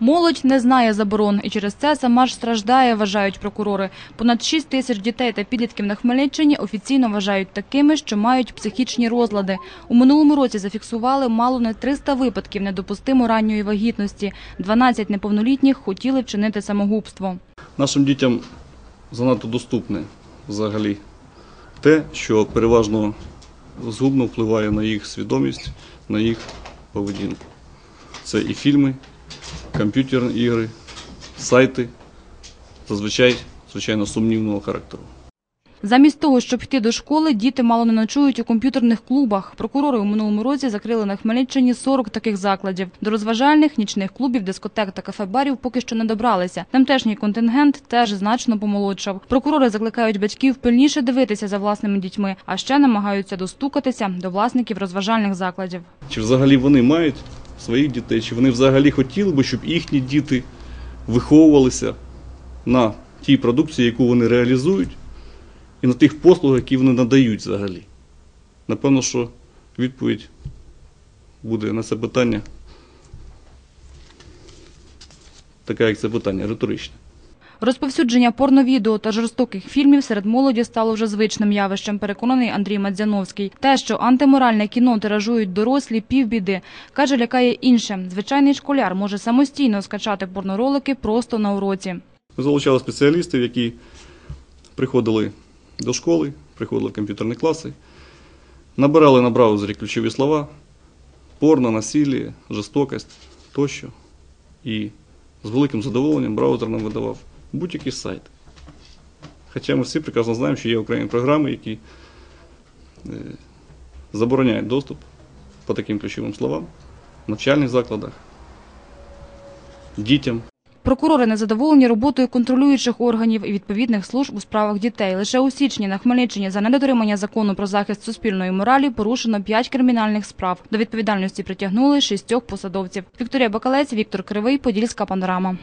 Молодь не знає заборон і через це сама ж страждає, вважають прокурори. Понад 6 тисяч дітей та підлітків на Хмельниччині офіційно вважають такими, що мають психічні розлади. У минулому році зафіксували мало не 300 випадків недопустимо ранньої вагітності. 12 неповнолітніх хотіли вчинити самогубство. Нашим дітям занадто доступне взагалі те, що переважно згубно впливає на їх свідомість, на їх поведінку. Це і фільми, комп'ютерні ігри, сайти, зазвичай, звичайно, сумнівного характеру. Замість того, щоб йти до школи, діти мало не ночують у комп'ютерних клубах. Прокурори у минулому році закрили на Хмельниччині 40 таких закладів. До розважальних, нічних клубів, дискотек та кафе-барів поки що не добралися. Тамтешній контингент теж значно помолодшав. Прокурори закликають батьків пильніше дивитися за власними дітьми, а ще намагаються достукатися до власників розважальних закладів. Чи взагалі вони мають своїх дітей, чи вони взагалі хотіли би, щоб їхні діти виховувалися на тій продукції, яку вони реалізують, і на тих послугах, які вони надають взагалі. Напевно, що відповідь буде на це питання така, як це питання, риторичне. Розповсюдження порновідео та жорстоких фільмів серед молоді стало вже звичним явищем, переконаний Андрій Мадзяновський. Те, що антиморальне кіно тиражують дорослі, півбіди. Каже, лякає інше. Звичайний школяр може самостійно скачати порноролики просто на уроці. Ми залучали спеціалістів, які приходили до школи, приходили в комп'ютерні класи, набирали на браузері ключові слова, порно, насилля, жорстокость тощо. І з великим задоволенням браузер нам видавав будь-який сайт. Хоча ми всі прекрасно знаємо, що є окремі програми, які е, забороняють доступ по таким ключовим словам в навчальних закладах, дітям. Прокурори незадоволені роботою контролюючих органів і відповідних служб у справах дітей. Лише у січні на Хмельниччині за недотримання закону про захист суспільної моралі порушено 5 кримінальних справ. До відповідальності притягнули шістьох посадовців. Вікторія Бакалець, Віктор Кривий, Подільська панорама.